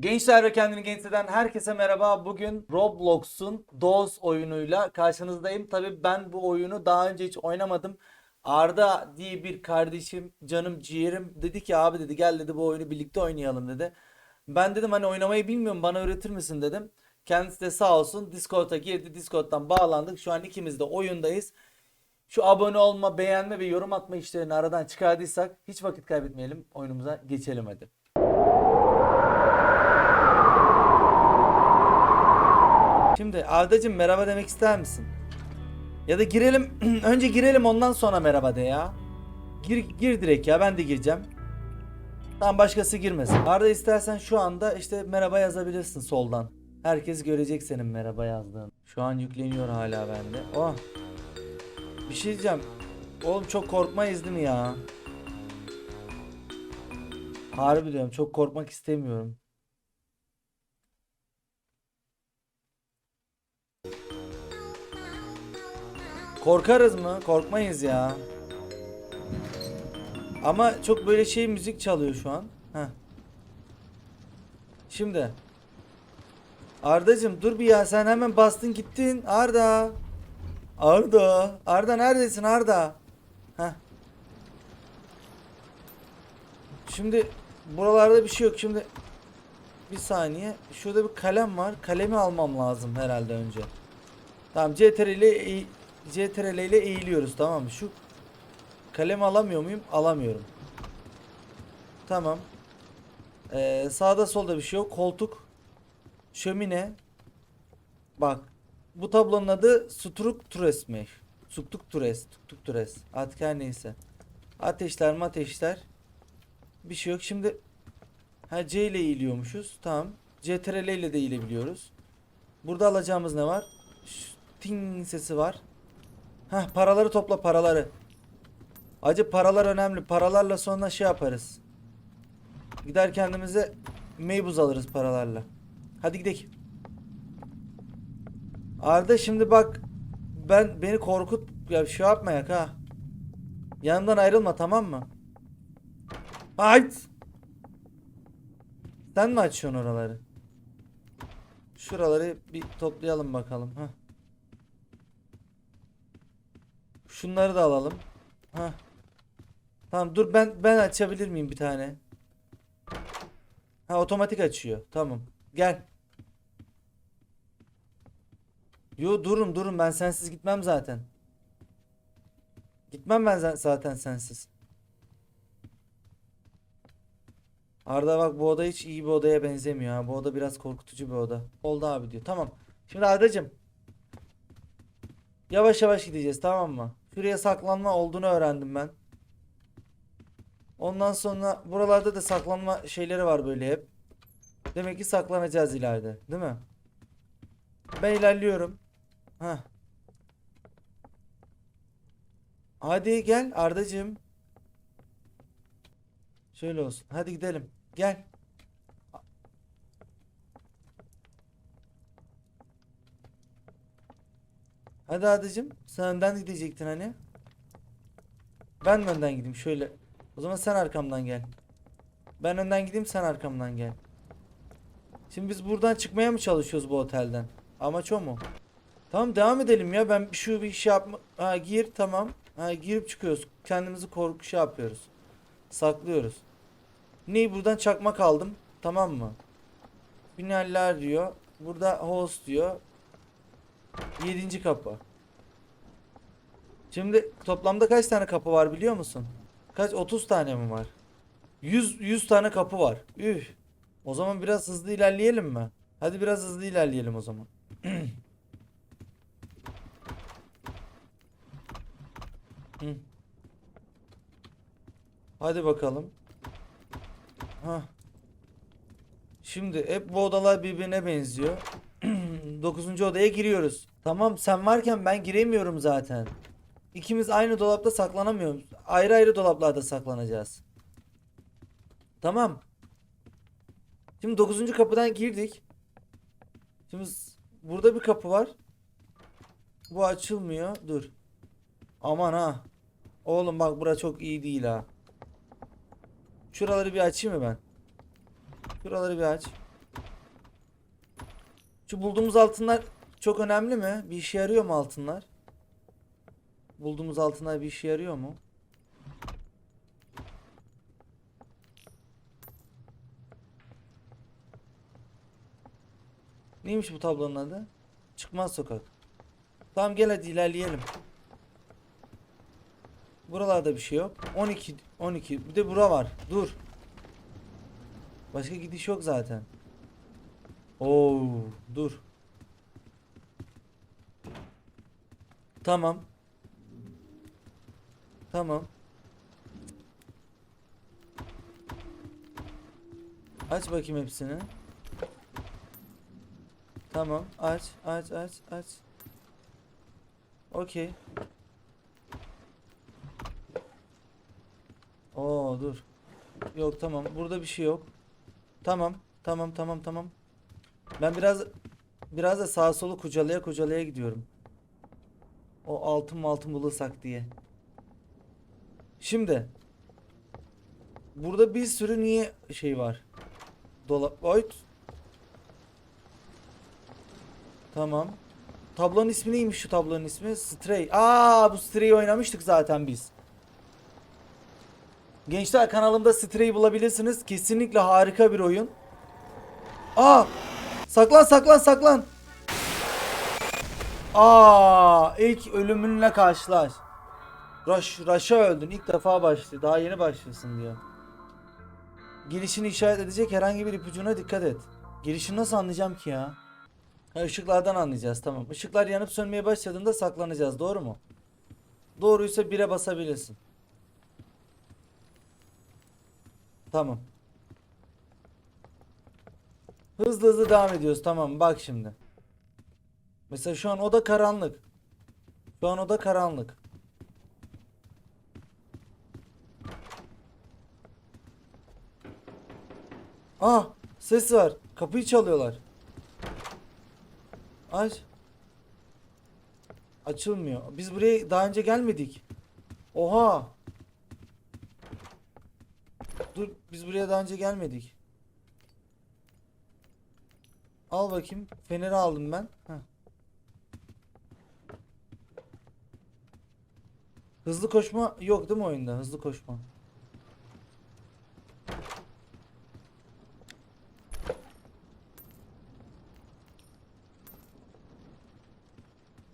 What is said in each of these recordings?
Gençler ve kendini genç eden herkese merhaba. Bugün Roblox'un DOS oyunuyla karşınızdayım. Tabii ben bu oyunu daha önce hiç oynamadım. Arda diye bir kardeşim, canım ciğerim dedi ki abi dedi gel dedi bu oyunu birlikte oynayalım dedi. Ben dedim hani oynamayı bilmiyorum bana öğretir misin dedim. Kendisi de sağ olsun Discord'a girdi. Discord'dan bağlandık. Şu an ikimiz de oyundayız. Şu abone olma, beğenme ve yorum atma işlerini aradan çıkardıysak hiç vakit kaybetmeyelim. Oyunumuza geçelim hadi. Şimdi Ardacığım merhaba demek ister misin? Ya da girelim önce girelim ondan sonra merhaba de ya. Gir, gir direkt ya ben de gireceğim. Tamam başkası girmesin. Arda istersen şu anda işte merhaba yazabilirsin soldan. Herkes görecek senin merhaba yazdığını. Şu an yükleniyor hala bende. Oh. Bir şey diyeceğim. Oğlum çok korkmayız değil ya? Harbi diyorum çok korkmak istemiyorum. Korkarız mı? Korkmayız ya. Ama çok böyle şey müzik çalıyor şu an. Heh. Şimdi. Ardacım dur bir ya sen hemen bastın gittin. Arda. Arda. Arda neredesin Arda? Heh. Şimdi buralarda bir şey yok. Şimdi bir saniye. Şurada bir kalem var. Kalemi almam lazım herhalde önce. Tamam CTRL ile CTRL ile eğiliyoruz tamam mı? Şu kalemi alamıyor muyum? Alamıyorum. Tamam. Ee, sağda solda bir şey yok. Koltuk. Şömine. Bak. Bu tablonun adı Strukturres mi? Strukturres. Strukturres. Artık her neyse. Ateşler ateşler. Bir şey yok. Şimdi ha C ile eğiliyormuşuz. Tamam. CTRL ile de eğilebiliyoruz. Burada alacağımız ne var? Ş- Ting sesi var. Heh paraları topla paraları. Acı paralar önemli. Paralarla sonra şey yaparız. Gider kendimize meybuz alırız paralarla. Hadi gidelim. Arda şimdi bak ben beni korkut ya şey yapmayak ha. Yanımdan ayrılma tamam mı? Hayt. Sen mi açıyorsun oraları? Şuraları bir toplayalım bakalım. ha. Şunları da alalım. Ha. Tamam dur ben ben açabilir miyim bir tane? Ha otomatik açıyor. Tamam. Gel. Yo durun durun ben sensiz gitmem zaten. Gitmem ben za- zaten sensiz. Arda bak bu oda hiç iyi bir odaya benzemiyor ha. Bu oda biraz korkutucu bir oda. Oldu abi diyor. Tamam. Şimdi Ardacığım. Yavaş yavaş gideceğiz tamam mı? Şuraya saklanma olduğunu öğrendim ben. Ondan sonra buralarda da saklanma şeyleri var böyle hep. Demek ki saklanacağız ileride, değil mi? Ben ilerliyorum. Heh. Hadi gel Ardacığım. Şöyle olsun. Hadi gidelim. Gel. Hadi Ardacığım. Sen önden gidecektin hani. Ben mi önden gideyim? Şöyle. O zaman sen arkamdan gel. Ben önden gideyim sen arkamdan gel. Şimdi biz buradan çıkmaya mı çalışıyoruz bu otelden? Amaç o mu? Tamam devam edelim ya. Ben şu bir şey yapma... Ha gir tamam. Ha girip çıkıyoruz. Kendimizi korku şey yapıyoruz. Saklıyoruz. Neyi buradan çakmak aldım. Tamam mı? Binaller diyor. Burada host diyor. Yedinci kapı. Şimdi toplamda kaç tane kapı var biliyor musun? Kaç? 30 tane mi var? 100 100 tane kapı var. Üf. O zaman biraz hızlı ilerleyelim mi? Hadi biraz hızlı ilerleyelim o zaman. Hadi bakalım. Ha. Şimdi hep bu odalar birbirine benziyor. Dokuzuncu odaya giriyoruz. Tamam sen varken ben giremiyorum zaten. İkimiz aynı dolapta saklanamıyoruz. Ayrı ayrı dolaplarda saklanacağız. Tamam. Şimdi 9. kapıdan girdik. Şimdi burada bir kapı var. Bu açılmıyor. Dur. Aman ha. Oğlum bak bura çok iyi değil ha. Şuraları bir açayım mı ben? Şuraları bir aç. Şu bulduğumuz altınlar çok önemli mi? Bir işe yarıyor mu altınlar? Bulduğumuz altınlar bir işe yarıyor mu? Neymiş bu tablonun adı? Çıkmaz sokak. Tamam gel hadi ilerleyelim. Buralarda bir şey yok. 12 12. Bir de bura var. Dur. Başka gidiş yok zaten. Oo, dur. Tamam. Tamam. Aç bakayım hepsini. Tamam. Aç, aç, aç, aç. Okey. Oo, dur. Yok tamam. Burada bir şey yok. Tamam. Tamam, tamam, tamam. Ben biraz biraz da sağa solu kucalaya kucalaya gidiyorum. O altın altın bulursak diye. Şimdi burada bir sürü niye şey var? Dolap. Oyt. Tamam. Tablonun ismi neymiş şu tablonun ismi? Stray. Aa bu Stray'i oynamıştık zaten biz. Gençler kanalımda Stray'i bulabilirsiniz. Kesinlikle harika bir oyun. Aa! Saklan saklan saklan. Aa, ilk ölümünle karşılaş. Rush, Rush'a öldün. İlk defa başlıyor. Daha yeni başlıyorsun diyor. Girişini işaret edecek herhangi bir ipucuna dikkat et. Girişini nasıl anlayacağım ki ya? Ha, ışıklardan anlayacağız tamam. Işıklar yanıp sönmeye başladığında saklanacağız doğru mu? Doğruysa 1'e basabilirsin. Tamam. Hızlı hızlı devam ediyoruz tamam bak şimdi. Mesela şu an oda karanlık. Şu an oda karanlık. Ah ses var. Kapıyı çalıyorlar. Aç. Açılmıyor. Biz buraya daha önce gelmedik. Oha. Dur biz buraya daha önce gelmedik. Al bakayım. Feneri aldım ben. Heh. Hızlı koşma yok değil mi oyunda? Hızlı koşma.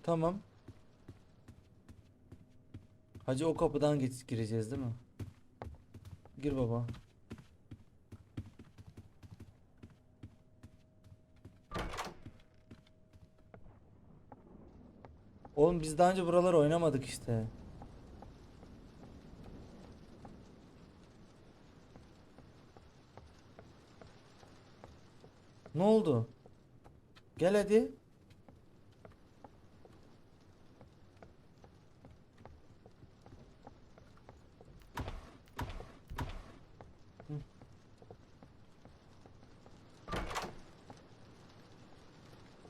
Tamam. Hacı o kapıdan gireceğiz değil mi? Gir baba. Oğlum biz daha önce buraları oynamadık işte. Ne oldu? Gel hadi.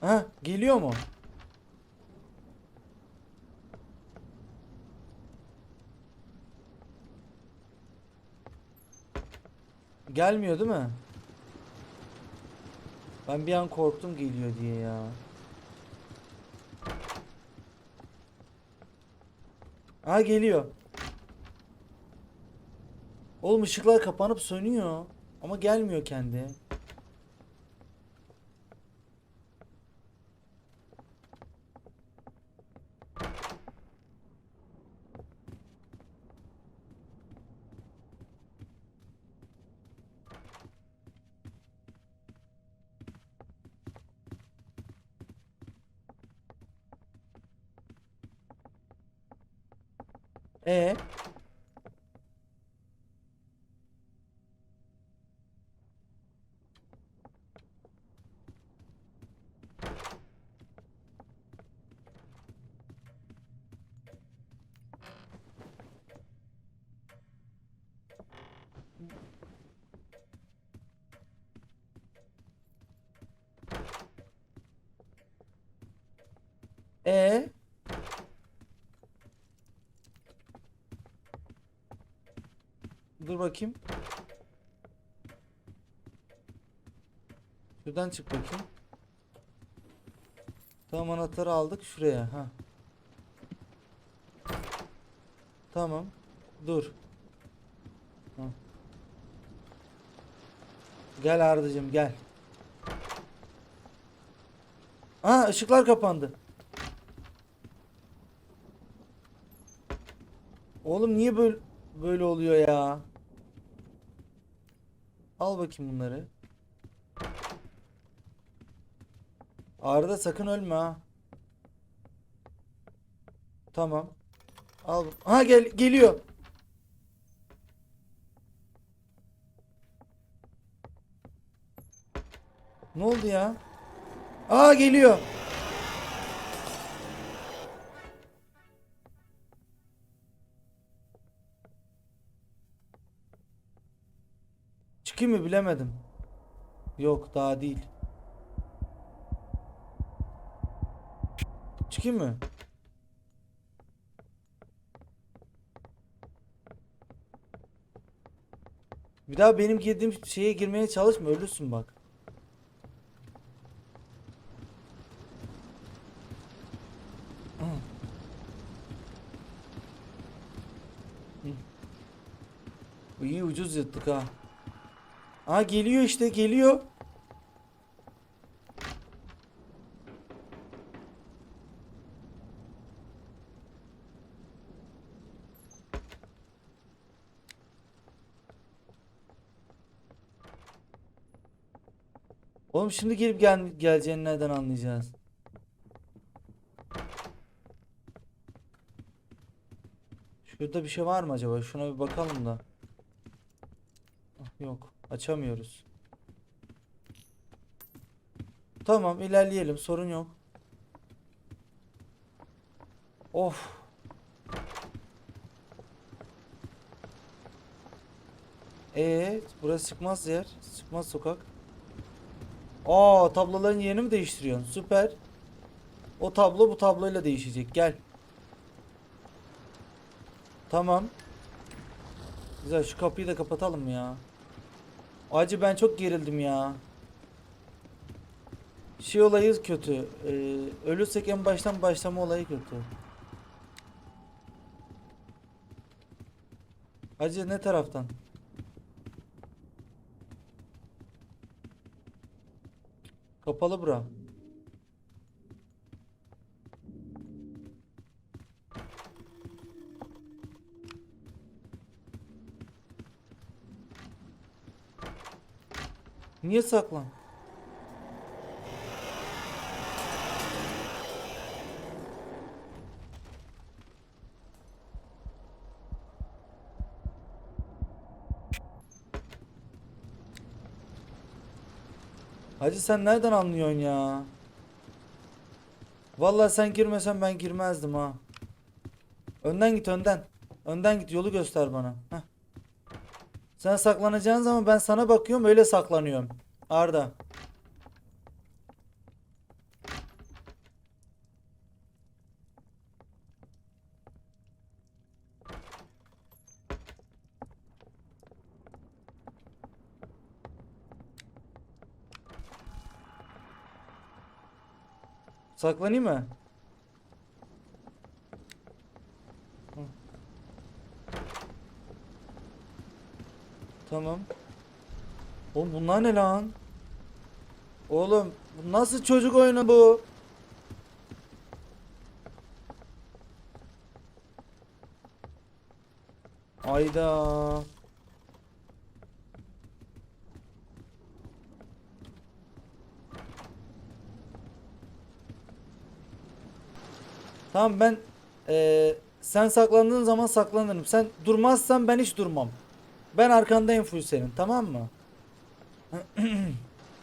Ha, geliyor mu? Gelmiyor değil mi? Ben bir an korktum geliyor diye ya. Ha geliyor. Oğlum ışıklar kapanıp sönüyor. Ama gelmiyor kendi. E E Dur bakayım. Şuradan çık bakayım. Tamam anahtarı aldık şuraya. Ha. Tamam. Dur. Ha. Gel Ardacığım gel. Aa ışıklar kapandı. Oğlum niye böyle böyle oluyor ya? Al bakayım bunları. Arda sakın ölme ha. Tamam. Al. Ha gel geliyor. Ne oldu ya? Aa geliyor. Çıkayım mı bilemedim. Yok daha değil. Çıkayım mı? Bir daha benim girdiğim şeye girmeye çalışma ölürsün bak. Hı. İyi ucuz yırttık ha. Aa geliyor işte geliyor. Oğlum şimdi gelip gel geleceğini nereden anlayacağız? Şurada bir şey var mı acaba? Şuna bir bakalım da. Ah, Yok, açamıyoruz. Tamam, ilerleyelim. Sorun yok. Of. Ee, burası çıkmaz yer. Çıkmaz sokak. Aa, tabloların yerini mi değiştiriyorsun? Süper. O tablo bu tabloyla değişecek. Gel. Tamam. Güzel şu kapıyı da kapatalım ya. Acı ben çok gerildim ya. Şey olayı kötü. Ee, ölürsek en baştan başlama olayı kötü. Acı ne taraftan? Kapalı bura. Niye saklan? Hacı sen nereden anlıyorsun ya? Vallahi sen girmesen ben girmezdim ha. Önden git önden. Önden git yolu göster bana. Heh. Sen saklanacağın zaman ben sana bakıyorum öyle saklanıyorum. Arda. Saklanayım mı? Tamam. Oğlum bunlar ne lan? Oğlum nasıl çocuk oyunu bu? Ayda. Tamam ben eee, sen saklandığın zaman saklanırım. Sen durmazsan ben hiç durmam. Ben arkandayım full senin tamam mı?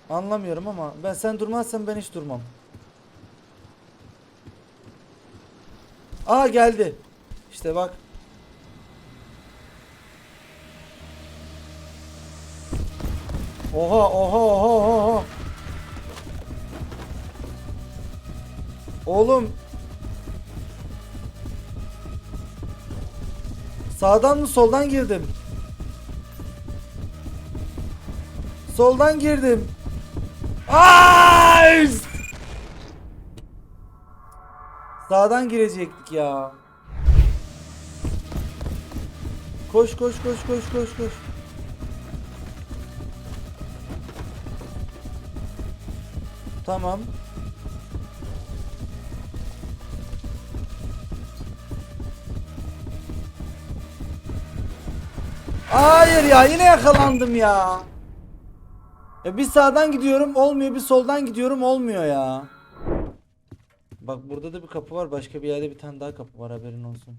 Anlamıyorum ama ben sen durmazsan ben hiç durmam. Aa geldi. İşte bak. Oha oha oha oha. Oğlum Sağdan mı soldan girdim? Soldan girdim. Ay! Sağdan girecektik ya. Koş koş koş koş koş koş. Tamam. Hayır ya yine yakalandım ya. Ya bir sağdan gidiyorum olmuyor bir soldan gidiyorum olmuyor ya. Bak burada da bir kapı var başka bir yerde bir tane daha kapı var haberin olsun.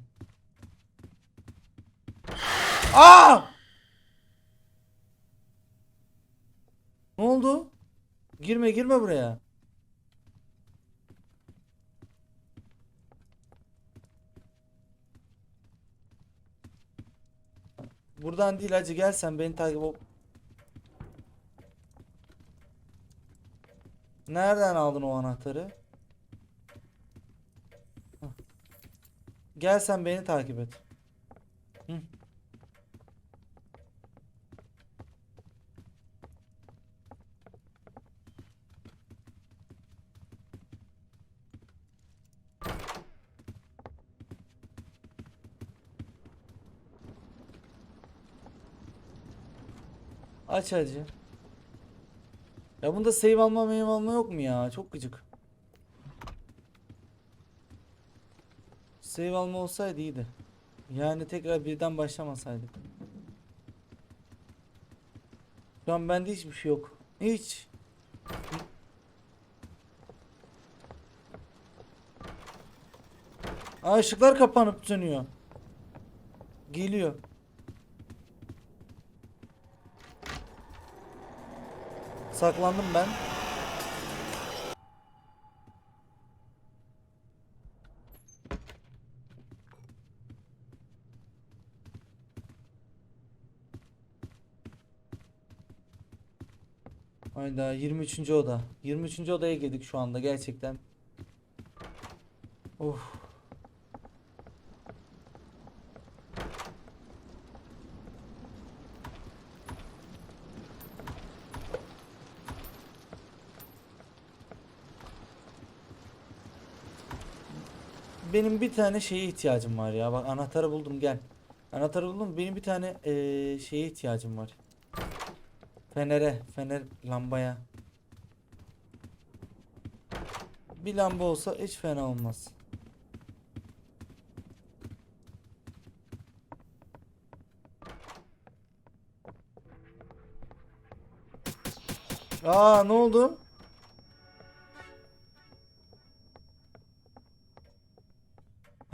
Aa! Ne oldu? Girme girme buraya. Buradan değil hacı gel sen beni takip Nereden aldın o anahtarı? Hah. Gel sen beni takip et. Hı. Aç hacı. Ya bunda save alma meyve alma yok mu ya? Çok gıcık. Save alma olsaydı iyiydi. Yani tekrar birden başlamasaydık. Şu an bende hiçbir şey yok. Hiç. Aa ışıklar kapanıp sönüyor. Geliyor. Saklandım ben. Hayda 23. oda. 23. odaya girdik şu anda gerçekten. Of. Benim bir tane şeye ihtiyacım var ya. Bak anahtarı buldum gel. Anahtarı buldum. Benim bir tane eee, şeye ihtiyacım var. Fenere, fener lambaya. Bir lamba olsa hiç fena olmaz. Aa ne oldu?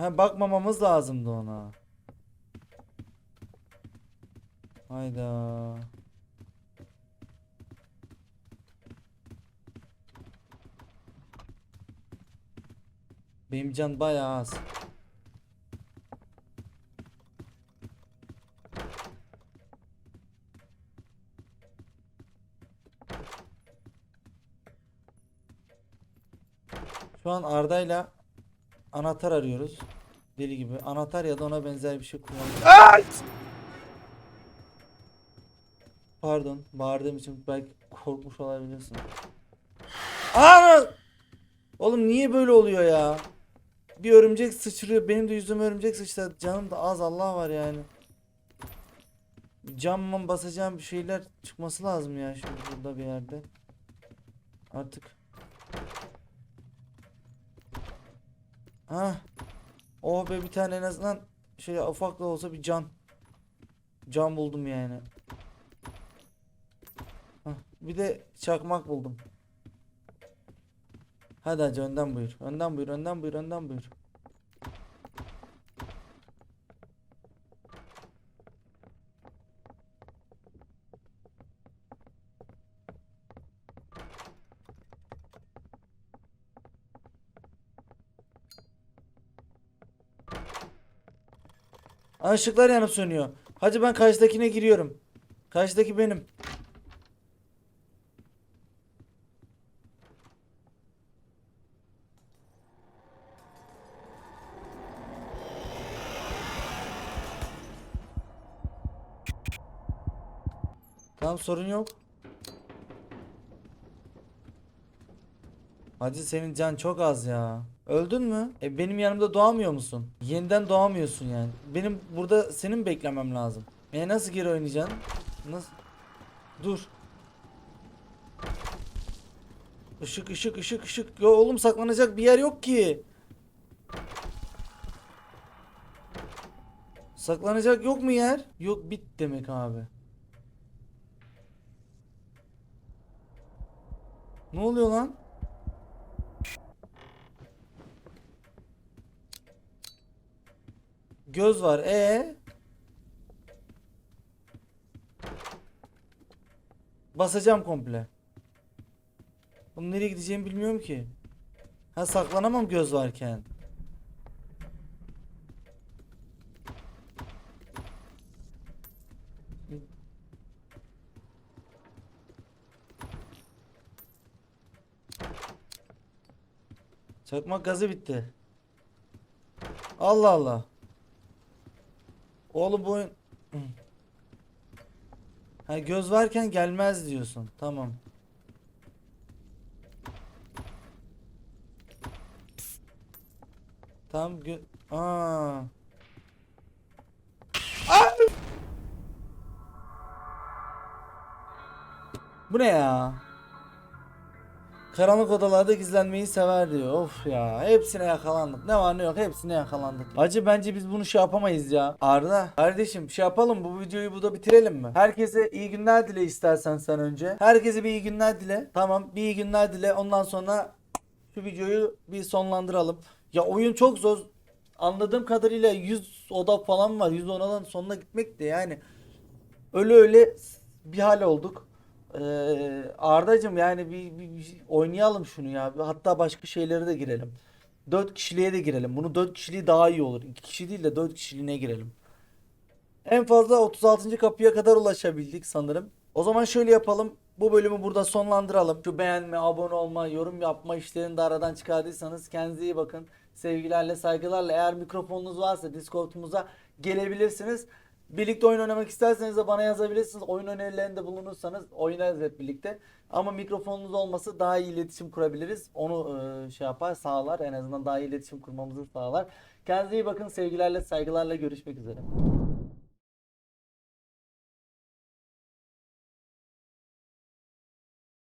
Ha bakmamamız lazımdı ona. Hayda. Benim can bayağı az. Şu an Arda'yla anahtar arıyoruz. Deli gibi. Anahtar ya da ona benzer bir şey kullanıyoruz. Pardon. Bağırdığım için belki korkmuş olabilirsin. Aa! Oğlum niye böyle oluyor ya? Bir örümcek sıçrıyor. Benim de yüzüme örümcek sıçradı. Canım da az Allah var yani. Camman basacağım bir şeyler çıkması lazım ya şimdi burada bir yerde. Artık. Ha. Oh be bir tane en azından şey ufak da olsa bir can. Can buldum yani. Hah, bir de çakmak buldum. Hadi hacı önden buyur. Önden buyur, önden buyur, önden buyur. Işıklar yanıp sönüyor. Hacı ben karşıdakine giriyorum. Karşıdaki benim. Tamam sorun yok. Hacı senin can çok az ya. Öldün mü? E benim yanımda doğamıyor musun? Yeniden doğamıyorsun yani. Benim burada senin beklemem lazım. E nasıl geri oynayacaksın? Nasıl? Dur. Işık ışık ışık ışık. Ya oğlum saklanacak bir yer yok ki. Saklanacak yok mu yer? Yok bit demek abi. Ne oluyor lan? Göz var. E Basacağım komple. Oğlum nereye gideceğimi bilmiyorum ki. Ha saklanamam göz varken. Çakmak gazı bitti. Allah Allah. Oğlum bu oyun... Ha göz varken gelmez diyorsun. Tamam. Tam gö... Aa. Aa! Bu ne ya? Karanlık odalarda gizlenmeyi sever diyor. Of ya. Hepsine yakalandık. Ne var ne yok hepsine yakalandık. Acı bence biz bunu şey yapamayız ya. Arda. Kardeşim şey yapalım bu videoyu burada bitirelim mi? Herkese iyi günler dile istersen sen önce. Herkese bir iyi günler dile. Tamam bir iyi günler dile. Ondan sonra şu videoyu bir sonlandıralım. Ya oyun çok zor. Anladığım kadarıyla 100 oda falan var. 100 odadan sonuna gitmek de yani. Öyle öyle bir hal olduk. Ee, Ardacım yani bir, bir- bir oynayalım şunu ya. Hatta başka şeylere de girelim. 4 kişiliğe de girelim. Bunu 4 kişiliği daha iyi olur. 2 kişi değil de 4 kişiliğine girelim. En fazla 36. kapıya kadar ulaşabildik sanırım. O zaman şöyle yapalım. Bu bölümü burada sonlandıralım. Şu beğenme, abone olma, yorum yapma işlerini de aradan çıkardıysanız kendinize iyi bakın. Sevgilerle, saygılarla. Eğer mikrofonunuz varsa Discord'umuza gelebilirsiniz. Birlikte oyun oynamak isterseniz de bana yazabilirsiniz. Oyun önerilerinde bulunursanız oynarız hep birlikte. Ama mikrofonunuz olması daha iyi iletişim kurabiliriz. Onu e, şey yapar, sağlar. En azından daha iyi iletişim kurmamızı sağlar. Kendinize iyi bakın. Sevgilerle, saygılarla görüşmek üzere.